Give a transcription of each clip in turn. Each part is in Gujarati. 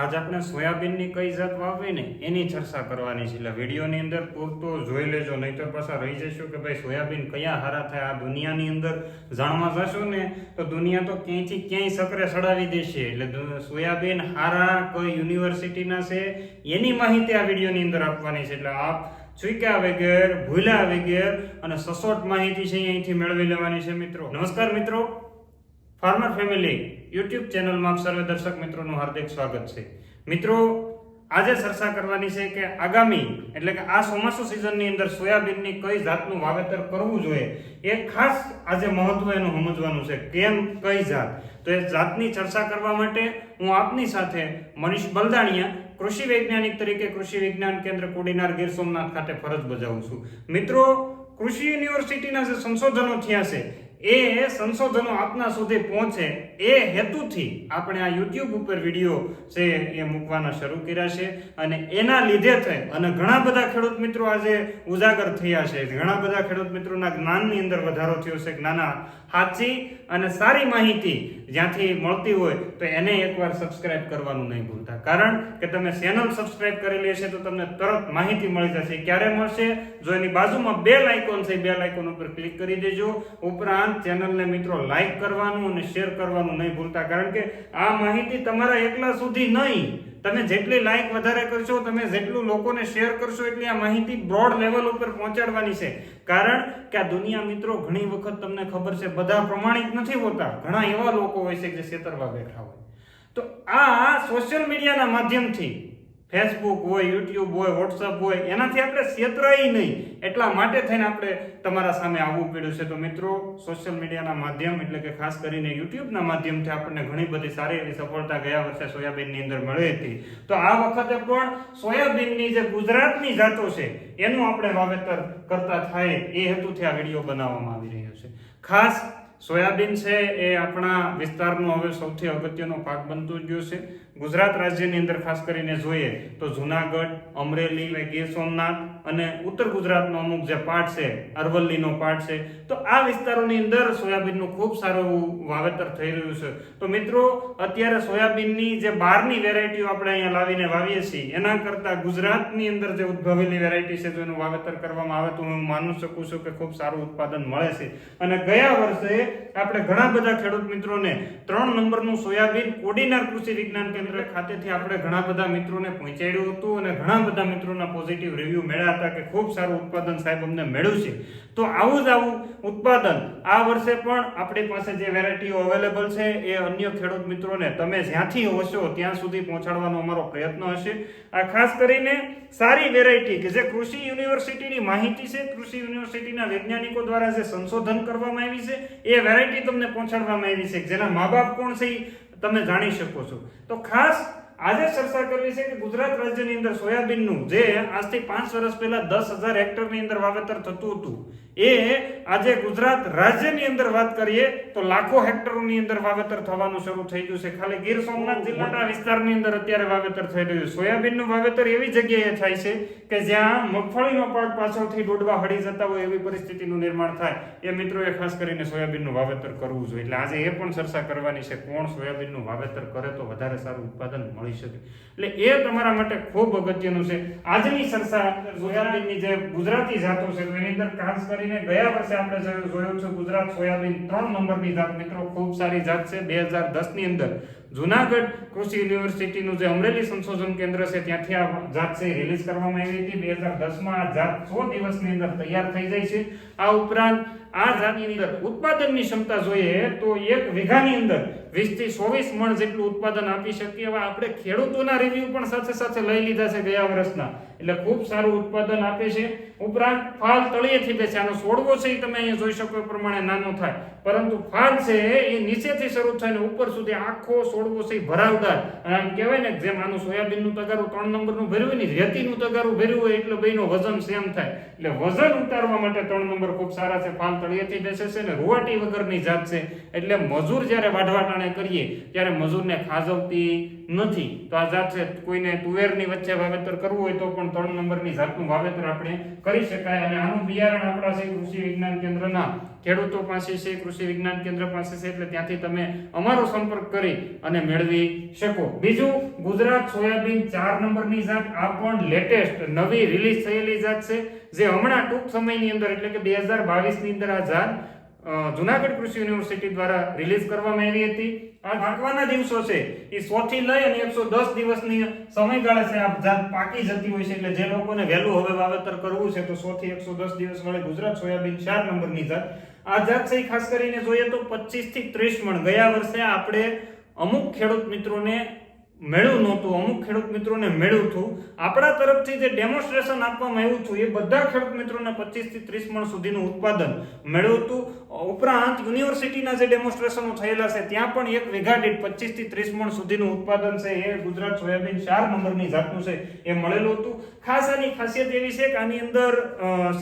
આજ આપણે સોયાબીનની કઈ જાત વાવવી ને એની ચર્ચા કરવાની છે. એટલે વિડીયોની અંદર પૂરતો જોઈ લેજો, નહીતર પાછા રહી જઈશું કે ભાઈ સોયાબીન કયા હારા થાય આ દુનિયાની અંદર જાણવા જશો ને તો દુનિયા તો ક્યાંયથી ક્યાંય સકરે સડાવી દેશે. એટલે સોયાબીન હારા કઈ યુનિવર્સિટીના છે એની માહિતી આ વિડીયોની અંદર આપવાની છે. એટલે આપ ચૂક્યા વગેર, ભૂલ્યા વગેર અને સચોટ માહિતી છે અહીંથી મેળવી લેવાની છે મિત્રો. નમસ્કાર મિત્રો. ફાર્મર ફેમિલી યુટ્યુબ ચેનલમાં સર્વે દર્શક મિત્રોનું હાર્દિક સ્વાગત છે. મિત્રો, આજે ચર્ચા કરવાની છે કે આગામી, એટલે કે આ ચોમાસુ સિઝનની અંદર સોયાબીનની કઈ જાતનું વાવેતર કરવું જોઈએ, એ ખાસ આજે મહત્વ એનું સમજવાનું છે. કેમ, કઈ જાત? તો એ જાતની ચર્ચા કરવા માટે હું આપની સાથે મનીષ બલદાણિયા, કૃષિ વૈજ્ઞાનિક તરીકે કૃષિ વિજ્ઞાન કેન્દ્ર કોડીનાર ગીર સોમનાથ ખાતે ફરજ બજાવું છું. મિત્રો, કૃષિ યુનિવર્સિટીના જે સંશોધનો થયા છે એ સંશોધનો આપના સુધી પહોંચે. એ હેતુથી આપણે આ યુટ્યુબ ઉપર વીડિયો છે એ મૂકવાના શરૂ કર્યા છે અને એના લીધે થઈ અને ઘણા બધા ખેડૂત મિત્રો આજે ઉજાગર થયા છે. ઘણા બધા ખેડૂત મિત્રોના જ્ઞાનની અંદર વધારો થયો છે. જ્ઞાના સાચી અને સારી માહિતી જ્યાંથી મળતી હોય તો એને એકવાર સબસ્ક્રાઇબ કરવાનું નહીં ભૂલતા. કારણ કે તમે ચેનલ સબસ્ક્રાઇબ કરેલી હશે તો તમને તરત માહિતી મળી જશે. ક્યારે મળશે? જો એની બાજુમાં બે લાઇકોન છે બે લાઇકોન ઉપર ક્લિક કરી દેજો. ઉપરાંત ચેનલને મિત્રો લાઈક કરવાનું અને શેર કરવાનું નહીં ભૂલતા. કારણ કે આ માહિતી તમારા એકલા સુધી નહીં. તમે જેટલી લાઈક વધારે કરશો, તમે જેટલું લોકોને શેર કરશો એટલી આ માહિતી બ્રોડ લેવલ ઉપર પહોંચાડવાની છે. કારણ કે આ દુનિયા મિત્રો ઘણી વખત તમને ખબર છે, બધા પ્રમાણિત નથી હોતા. ઘણા એવા લોકો હોય છે જે છેતરવા બેઠા હોય. તો આ સોશિયલ મીડિયાના માધ્યમથી ફેસબુક હોય યુટ્યુબ હોય વોટ્સઅપ હોય, એનાથી આપણે છેતરાય નહીં. એટલા માટે થઈને આપણે તમારા સામે આવવું પડ્યું છે. તો મિત્રો સોશિયલ મીડિયાના માધ્યમ એટલે કે ખાસ કરીને યુટ્યુબના માધ્યમથી આપણને ઘણી બધી સારી એવી સફળતા ગયા વર્ષે સોયાબીનની અંદર મળી હતી. તો આ વખતે પણ સોયાબીનની જે ગુજરાતની જાતો છે, એનું આપણે વાવેતર કરતા થાય એ હેતુથી આ વીડિયો બનાવવામાં આવી રહ્યો છે. ખાસ સોયાબીન છે એ આપણા વિસ્તારનો હવે સૌથી અગત્યનો પાક બનતો જ ગયો છે. ગુજરાત રાજ્યની અંદર ખાસ કરીને જોઈએ તો જુનાગઢ, અમરેલી ગીર સોમનાથ અને ઉત્તર ગુજરાતનો અમુક જે પાર્ટ છે, અરવલ્લીનો પાર્ટ છે, તો આ વિસ્તારોની અંદર સોયાબીનનું ખૂબ સારું વાવેતર થઈ રહ્યું છે. તો મિત્રો, અત્યારે સોયાબીનની જે બહારની વેરાયટીઓ આપણે અહીંયા લાવીને વાવીએ છીએ, એના કરતાં ગુજરાતની અંદર જે ઉદ્ભવેલી વેરાયટી છે, જો એનું વાવેતર કરવામાં આવે તો હું માનું શકું છું કે ખૂબ સારું ઉત્પાદન મળે છે. અને ગયા વર્ષે આપણે ઘણા બધા ખેડૂત મિત્રોને ત્રણ નંબરનું સોયાબીન કોડીનાર કૃષિ વિજ્ઞાન કેન્દ્ર ખાતેથી આપણે ઘણા બધા મિત્રોને પહોંચાડ્યું હતું અને ઘણા બધા મિત્રોના પોઝિટિવ રિવ્યૂ મળ્યા હતા કે ખૂબ સારું ઉત્પાદન સાહેબ અમને મળ્યું છે. તો આવું જ આવું ઉત્પાદન આ વર્ષે પણ આપણી પાસે જે વેરાયટીઓ અવેલેબલ છે એ અન્ય ખેડૂત મિત્રોને તમે જ્યાંથી હોશો ત્યાં સુધી પહોંચાડવાનો અમારો પ્રયત્ન હશે. આ ખાસ કરીને સારી વેરાયટી કે જે કૃષિ યુનિવર્સિટીની માહિતી છે, કૃષિ યુનિવર્સિટીના વૈજ્ઞાનિકો દ્વારા જે સંશોધન કરવામાં આવી છે, એ વેરાયટી તમને પહોંચાડવામાં આવી છે. જેના મા બાપ કોણ છે તમે જાણી શકો છો. તો ખાસ આજે ચર્ચા કરવી છે કે ગુજરાત રાજ્યની અંદર સોયાબીનનું જે આજથી પાંચ વર્ષ પહેલા દસ હજાર હેક્ટરની અંદર વાવેતર થતું હતું, એ આજે ગુજરાત રાજ્યની અંદર વાત કરીએ તો લાખો હેક્ટરોની અંદર વાવેતર થવાનું શરૂ થઈ ગયું છે. ખાલી ગીર સોમનાથ જિલ્લાના વિસ્તારની અંદર અત્યારે વાવેતર થઈ રહ્યું છે. સોયાબીનનું વાવેતર એવી જગ્યાએ થાય છે કે જ્યાં મગફળીનો પાક પાછળથી ડોડવા હળી જતા હોય એવી પરિસ્થિતિનું નિર્માણ થાય. એ મિત્રોએ ખાસ કરીને સોયાબીનનું વાવેતર કરવું જોઈએ. એટલે આજે એ પણ ચર્ચા કરવાની છે કોણ સોયાબીનનું વાવેતર કરે તો વધારે સારું ઉત્પાદન મળી શકે. એટલે એ તમારા માટે ખૂબ અગત્યનું છે. આજની ચર્ચા સોયાબીનની જે ગુજરાતી જાતો છે એની અંદર ખાસ કરીને ગયા વર્ષે આપણે જોયું છે ગુજરાત સોયાબીન ત્રણ નંબરની જાત. મિત્રો, ખૂબ સારી જાત છે. બે હજાર દસની અંદર જુનાગઢ કૃષિ યુનિવર્સિટીનું જે અમરેલી સંશોધન કેન્દ્ર છે, ત્યાંથી આ જાત છે રિલીઝ કરવામાં આવી હતી. બે હજાર દસમાં આ જાત સો દિવસની અંદર તૈયાર થઈ જાય છે. આ ઉપરાંત આ જાતની અંદર ઉત્પાદનની ક્ષમતા જોઈએ તો એક વીઘાની અંદર વીસથી ચોવીસ મણ જેટલું ઉત્પાદન આપી શકીએ. એવા આપણે ખેડૂતોના રિવ્યુ પણ સાથે સાથે લઈ લીધા છે ગયા વર્ષના. એટલે ખૂબ સારું ઉત્પાદન આપે છે. ઉપરાંત ફાલ તળિયેથી બેસે. આનો છોડવો છે એ તમે અહીંયા જોઈ શકો એ પ્રમાણે નાનો થાય. પરંતુ ફાલ છે એ નીચેથી શરૂ થઈને ઉપર સુધી આખો છોડવો છે એ ભરાવદાર. આમ કહેવાય ને જેમ આનું સોયાબીનનું તગારું ત્રણ નંબરનું ભર્યું હોય ને, રેતીનું તગારું ભર્યું હોય એટલે બેનો વજન સેમ થાય. એટલે વજન ઉતારવા માટે ત્રણ નંબર ખૂબ સારા છે. ફાલ તળિયેથી બેસે છે ને રૂવાટી વગરની જાત છે. એટલે મજૂર જ્યારે વાઢવાટાણે કરીએ, ત્યારે મજૂરને ખાજવતી નથી. તો આ જાત છે કોઈને તુવેરની વચ્ચે વાવેતર કરવું હોય તો પણ ત્રણ નંબરની જાતનું વાવેતર આપણે કરી શકાય અને આનું બિયારણ આપણા છે કૃષિ વિજ્ઞાન કેન્દ્રના ખેડૂતો પાસે છે, કૃષિ વિજ્ઞાન કેન્દ્ર પાસે છે, એટલે ત્યાંથી તમે અમારો સંપર્ક કરી અને મેળવી શકો. બીજું, ગુજરાત સોયાબીન ચાર નંબરની જાત, આ પણ લેટેસ્ટ નવી રિલીઝ થયેલી જાત છે, જે હમણાં ટૂંક સમયની અંદર, એટલે કે બે હજાર બાવીસની અંદર આ જાત જુનાગઢ કૃષિ યુનિવર્સિટી દ્વારા રિલીઝ કરવામાં આવી હતી. આ પાકવાના દિવસો છે. એ સો થી લઈ અને એકસો દસ દિવસની સમયગાળા છે. આ જાત પાકી જતી હોય છે એટલે જે લોકોને વહેલું હવે વાવેતર કરવું છે તો સો થી એકસો દસ દિવસ વાળી ગુજરાત સોયાબીન ચાર નંબરની જાત. આ જાત છે ખાસ કરીને જોઈએ તો પચીસથી ત્રીસ મણ. ગયા વર્ષે આપણે અમુક ખેડૂત મિત્રોને મેળવ્યું નહોતું, અમુક ખેડૂત મિત્રોને મેળવતું આપણા તરફથી જે ડેમોન્સ્ટ્રેશન આપવામાં આવ્યું હતું, એ બધા ખેડૂત મિત્રોને પચીસથી ત્રીસ મણ સુધીનું ઉત્પાદન મેળવ્યું હતું. ઉપરાંત યુનિવર્સિટીના જે ડેમોન્સ્ટ્રેશનો થયેલા છે, ત્યાં પણ એક વીઘા દીઠ પચીસથી ત્રીસ મણ સુધીનું ઉત્પાદન છે, એ ગુજરાત સોયાબીન ચાર નંબરની જાતનું છે, એ મળેલું હતું. ખાસ આની ખાસિયત એવી છે કે આની અંદર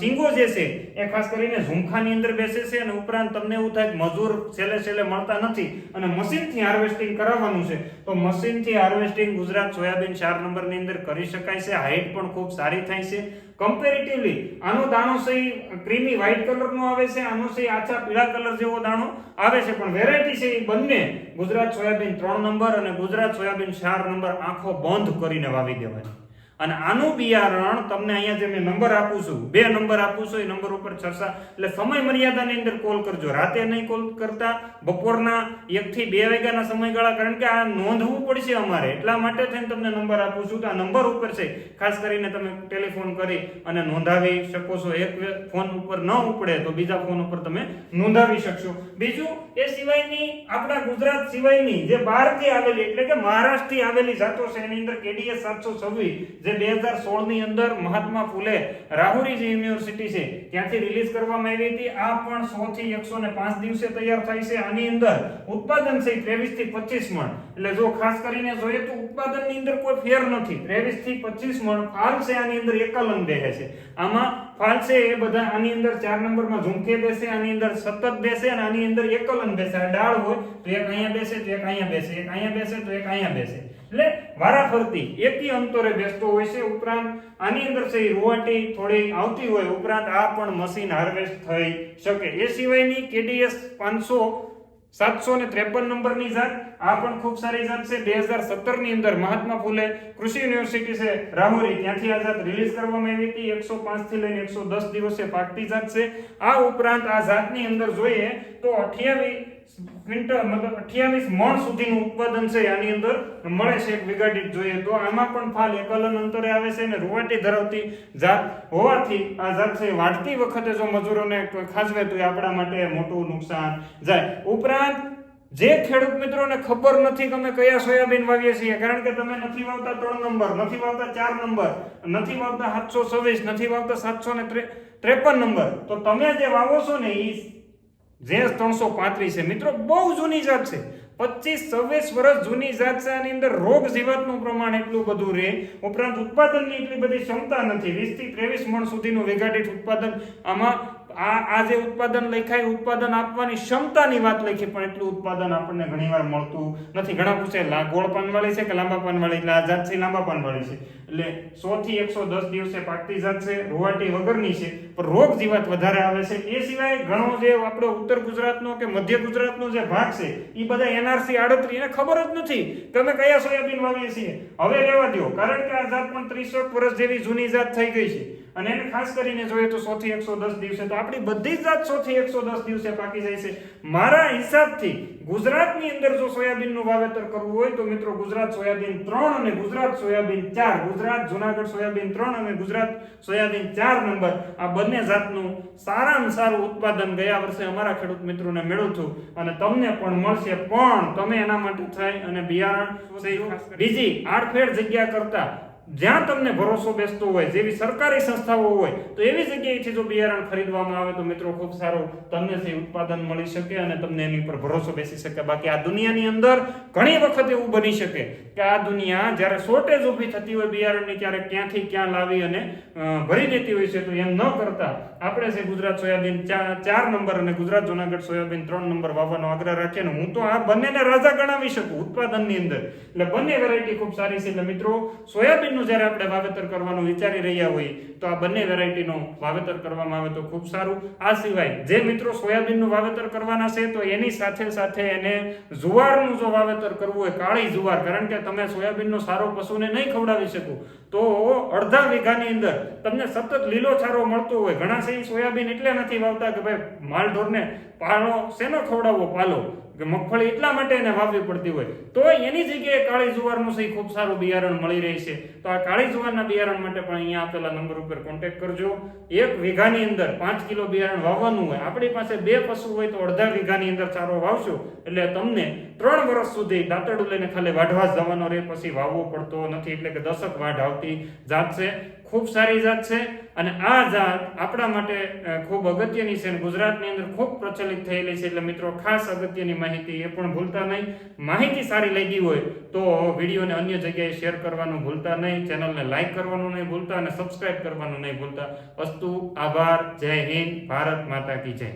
સિંગો જે છે, એ ખાસ કરીને ઝુમખાની અંદર બેસે છે અને ઉપરાંત તમને એવું થાય કે મજૂર છેલ્લે છેલ્લે મળતા નથી અને મશીનથી હાર્વેસ્ટિંગ કરાવવાનું છે, તો મશીનથી હાર્વેસ્ટિંગ ગુજરાત સોયાબીન ચાર નંબરની અંદર કરી શકાય છે. હાઈટ પણ ખૂબ સારી થાય છે. કમ્પેરેટિવલી આનો દાણો સહી ક્રીમી વ્હાઇટ કલરનો આવે છે, આનો સહી આછા પીળા કલર જેવો દાણો આવે છે. પણ વેરાયટી છે એ બંને ગુજરાત સોયાબીન ત્રણ નંબર અને ગુજરાત સોયાબીન ચાર નંબર આંખો બંધ કરીને વાવી દેવાની. અને આનું બિયારણ તમને અહીંયા જે મેં નંબર આપું છું, બે નંબર આપું છું, એ નંબર ઉપર ચર્ચા, એટલે સમય મર્યાદાની અંદર કોલ કરજો. રાતે નહીં કોલ કરતા, બપોરના એક થી બે વાગ્યાના સમયગાળા, કારણ કે આ નોંધવું પડશે અમારે. એટલા માટે થઈને તમને નંબર આપું છું. તો આ નંબર ઉપર છે, ખાસ કરીને તમે ટેલિફોન કરી અને નોંધાવી શકો છો. એક ફોન ઉપર ન ઉપડે તો બીજા ફોન ઉપર તમે નોંધાવી શકશો. બીજું, એ સિવાયની, આપણા ગુજરાત સિવાયની જે બહારથી આવેલી, એટલે કે મહારાષ્ટ્રથી આવેલી જાતો છે, એની અંદર કેડીએસ સાતસો છવ્વીસ જે બે હજાર સોળની અંદર મહાત્મા ફૂલે રાહુરી જે યુનિવર્સિટી છે, ત્યાંથી રિલીઝ કરવામાં આવી હતી. આ પણ સો થી એકસો ને પાંચ દિવસે તૈયાર થાય છે. આની અંદર ઉત્પાદન છે ત્રેવીસથી પચીસ મણ. એટલે જો ખાસ કરીને જોઈએ તો ઉત્પાદનની અંદર કોઈ ફેર નથી. ત્રેવીસથી પચીસ મણ ફાલ છે, આની અંદર એકલન બેસે છે. આમાં ફાલ છે એ બધા આની અંદર ચાર નંબરમાં ઝુમકે બેસે, આની અંદર સતત બેસે અને આની અંદર એકલન બેસે. ડાળ હોય તો એક અહીંયા બેસે, તો એક અહીંયા બેસે, એક અહીંયા બેસે, તો એક અહીંયા બેસે. એટલે વારાફરતી એકી અંતરે બેસતો હોય છે ઉપરાંત, આની અંદર છે રૂવાટી થોડી આવતી હોય, ઉપરાંત આ પણ મશીન હાર્વેસ્ટ થઈ શકે. એ સિવાયની કેડીએસ પાંચસો, સાતસો ને ત્રેપન નંબરની જાત, આ પણ ખૂબ સારી જાત છે. બે હજાર સત્તરની અંદર મહાત્મા ફૂલે કૃષિ યુનિવર્સિટી છે રાહોરી, ત્યાંથી આ જાત રિલીઝ કરવામાં આવી હતી. એકસો પાંચથી લઈને એકસો દસ દિવસે પાકતી જાત છે. આ ઉપરાંત આ જાતની અંદર જોઈએ તો અઠ્યાવીસ ક્વિન્ટલ મતલબ અઠ્યાવીસ મણ સુધીનું ઉત્પાદન છે, આની અંદર મળે છે એક વીઘા દીઠ જોઈએ તો. આમાં પણ ફાલ એકલન અંતરે આવે છે અને રૂવાટી ધરાવતી જાત હોવાથી આ જાત છે વાઢતી વખતે જો મજૂરોને ખાસવે તો એ આપણા માટે મોટું નુકસાન જાય. ઉપરાંત, જે ખેડૂત મિત્રોને ખબર નથી અમે કયા સોયાબીન વાવીએ છીએ, કારણ કે તમે નથી વાવતા ત્રણ નંબર, નથી વાવતા ચાર નંબર, નથી વાવતા સાતસો છવ્વીસ, નથી વાવતા સાતસો ને ત્રે- ત્રેપન નંબર, તો તમે જે વાવો છો ને એ જે ત્રણસો પાંત્રીસ છે, મિત્રો, બહુ જૂની જાત છે. પચીસ, છવ્વીસ વર્ષ જૂની જાત છે, આની અંદર રોગ જીવાતનું પ્રમાણ એટલું બધું રહે. ઉપરાંત ઉત્પાદનની એટલી બધી ક્ષમતા નથી. વીસથી ત્રેવીસ મણ સુધીનું વીઘા ઉત્પાદન આમાં આ આ જે ઉત્પાદન લખાય, ઉત્પાદન આપવાની ક્ષમતાની વાત લખી, પણ એટલું ઉત્પાદન આપણને ઘણીવાર મળતું નથી. ઘણા પૂછે ગોળ પાનવાળી છે કે લાંબા પાનવાળી? એટલે આ જાત છે, લાંબા પાનવાળી છે. એટલે સો થી એકસો દસ દિવસે પાકતી જાત છે, રૂવાટી વગરની છે. પણ રોગ જીવાત વધારે આવે છે. એ સિવાય ઘણો જે આપણો ઉત્તર ગુજરાતનો કે મધ્ય ગુજરાતનો જે ભાગ છે એ બધા એનઆરસી આડત્રી, એને ખબર જ નથી. અમે કયા સોયાબીન વાવીએ છીએ? હવે રહેવા દો કારણ કે આ જાત પણ ત્રીસો વર્ષ જેવી જૂની જાત થઈ ગઈ છે. અને એને ખાસ કરીને જોઈએ તો સો થી એકસો દસ દિવસે તો આપણી બધી જ જાત સો થી એકસો દસ દિવસે પાકી જાય છે. મારા હિસાબથી ગુજરાતની અંદર જો સોયાબીનનું વાવેતર કરવું હોય તો મિત્રો ગુજરાત સોયાબીન ત્રણ અને ગુજરાત સોયાબીન ચાર ગુજરાત જુનાગઢ સોયાબીન ત્રણ અને ગુજરાત સોયાબીન ચાર નંબર. આ બંને જાતનું સારામાં સારું ઉત્પાદન ગયા વર્ષે અમારા ખેડૂત મિત્રોને મેળવું છું અને તમને પણ મળશે. પણ તમે એના માટે થઈ અને બિયારણ બીજી આડફેડ જગ્યા કરતા જ્યાં તમને ભરોસો બેસતો હોય, જેવી સરકારી સંસ્થાઓ હોય, તો એવી જગ્યાએથી જો બિયારણ ખરીદવામાં આવે તો મિત્રો ખૂબ સારું, તમને જે ઉત્પાદન મળી શકે અને તમને એની પર ભરોસો બેસી શકે. બાકી આ દુનિયાની અંદર ઘણી વખત એવું બની શકે કે આ દુનિયા જ્યારે શોર્ટેજ ઊભી થતી હોય બિયારણની, ત્યારે ક્યાંથી ક્યાં લાવી અને ભરી દેતી હોય છે, તો એમ ન કરતા આપણે છે ગુજરાત સોયાબીન ચાર નંબર અને ગુજરાત જુનાગઢ સોયાબીન ત્રણ નંબર વાવવાનો આગ્રહ રાખીએ ને હું તો આ બંનેને રાજા ગણાવી શકું ઉત્પાદનની અંદર. એટલે બંને વેરાયટી ખૂબ સારી છે. એટલે મિત્રો, સોયાબીનનું સોયાબીનનું જ્યારે આપણે વાવેતર કરવાનું વિચારી રહ્યા હોઈએ તો આ બંને વેરાયટીનું વાવેતર કરવામાં આવે તો ખૂબ સારું. આ સિવાય જે મિત્રો સોયાબીનનું વાવેતર કરવાના છે, તો એની સાથે સાથે એને જુવારનું જો વાવેતર કરવું હોય, કાળી જુવાર, કારણ કે તમે સોયાબીનનો સારો પશુને નહીં ખવડાવી શકો, તો અડધા વીઘાની અંદર તમને સતત લીલો ચારો મળતો હોય. ઘણા સહી સોયાબીન એટલે નથી વાવતા કે ભાઈ માલઢોરને પાલો શેનો ખવડાવવો? પાલો. કે મગફળી એટલા માટે એને વાવવી પડતી હોય. તો એની જગ્યાએ કાળી જુવારનું સહી ખૂબ સારું બિયારણ મળી રહે છે. તો આ કાળી જુવારના બિયારણ માટે પણ અહીંયા આપેલા નંબર ઉપર કોન્ટેક્ટ કરજો. એક વીઘાની અંદર પાંચ કિલો બિયારણ વાવવાનું હોય, આપણી પાસે બે પશુ હોય તો અડધા વીઘાની અંદર ચારો વાવશો. એટલે તમને ત્રણ વર્ષ સુધી દાંતડું લઈને ખાલી વાઢવા જવાનો રહે, પછી વાવવો પડતો નથી. એટલે કે દશક વાઢ આવતી જાત છે. ખૂબ સારી જાત છે અને આ જાત આપણા માટે ખૂબ અગત્યની છે અને ગુજરાતની અંદર ખૂબ પ્રચલિત થયેલી છે. એટલે મિત્રો, ખાસ અગત્યની માહિતી એ પણ ભૂલતા નહીં. માહિતી સારી લાગી હોય તો વિડીયોને અન્ય જગ્યાએ શેર કરવાનું ભૂલતા નહીં. ચેનલને લાઇક કરવાનું નહીં ભૂલતા અને સબસ્ક્રાઇબ કરવાનું નહીં ભૂલતા. અસ્તુ, આભાર. જય હિન્દ. ભારત માતા કી જય.